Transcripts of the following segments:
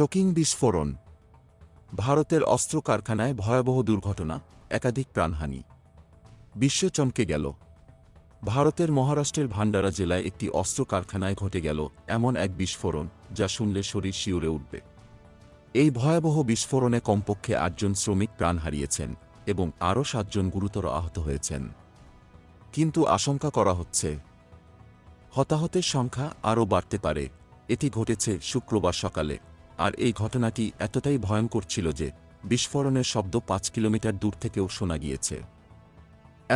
Shocking বিস্ফোরণ। ভারতের অস্ত্র কারখানায় ভয়াবহ দুর্ঘটনা, একাধিক প্রাণহানি। বিশ্ব চমকে গেল। ভারতের মহারাষ্ট্রের ভান্ডারা জেলায় একটি অস্ত্র কারখানায় ঘটে গেল এমন এক বিস্ফোরণ, যা শুনলে শরীর শিউরে উঠবে। এই ভয়াবহ বিস্ফোরণে কমপক্ষে আটজন শ্রমিক প্রাণ হারিয়েছেন এবং আরও সাতজন গুরুতর আহত হয়েছেন। কিন্তু আশঙ্কা করা হচ্ছে, হতাহতের সংখ্যা আরও বাড়তে পারে। এটি ঘটেছে শুক্রবার সকালে। আর এই ঘটনাটি এতটাই ভয়ঙ্কর ছিল যে বিস্ফোরণের শব্দ পাঁচ কিলোমিটার দূর থেকেও শোনা গিয়েছে।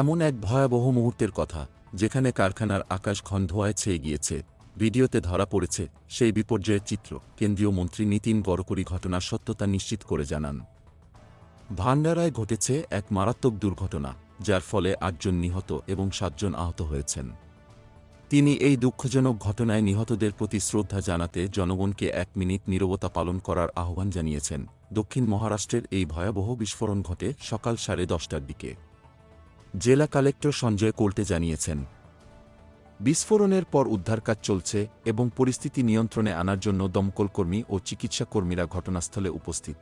এমন এক ভয়াবহ মুহূর্তের কথা, যেখানে কারখানার আকাশ ঘন ধোঁয়ায় ছেয়ে গিয়েছে। ভিডিওতে ধরা পড়েছে সেই বিপর্যয়ের চিত্র, কেন্দ্রীয় মন্ত্রী নীতিন গড়করি ঘটনার সত্যতা নিশ্চিত করে জানান। ভান্ডারায় ঘটেছে এক মারাত্মক দুর্ঘটনা, যার ফলে আটজন নিহত এবং সাতজন আহত হয়েছেন। তিনি এই দুঃখজনক ঘটনায় নিহতদের প্রতি শ্রদ্ধা জানাতে জনগণকে এক মিনিট নীরবতা পালন করার আহ্বান জানিয়েছেন। দক্ষিণ মহারাষ্ট্রের এই ভয়াবহ বিস্ফোরণ ঘটে সকাল সাড়ে দশটার দিকে। জেলা কালেক্টর সঞ্জয় কোল্টে জানিয়েছেন, বিস্ফোরণের পর উদ্ধার কাজ চলছে এবং পরিস্থিতি নিয়ন্ত্রণে আনার জন্য দমকলকর্মী ও চিকিৎসা কর্মীরা ঘটনাস্থলে উপস্থিত।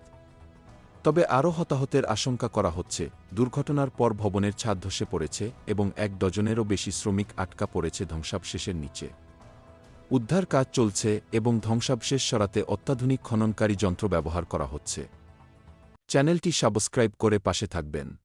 তবে আরও হতাহতের আশঙ্কা করা হচ্ছে, দুর্ঘটনার পর ভবনের ছাদ ধসে পড়েছে এবং এক ডজনেরও বেশি শ্রমিক আটকা পড়েছে ধ্বংসাবশেষের নিচে। উদ্ধার কাজ চলছে এবং ধ্বংসাবশেষ সরাতে অত্যাধুনিক খননকারী যন্ত্র ব্যবহার করা হচ্ছে। চ্যানেলটি সাবস্ক্রাইব করে পাশে থাকবেন।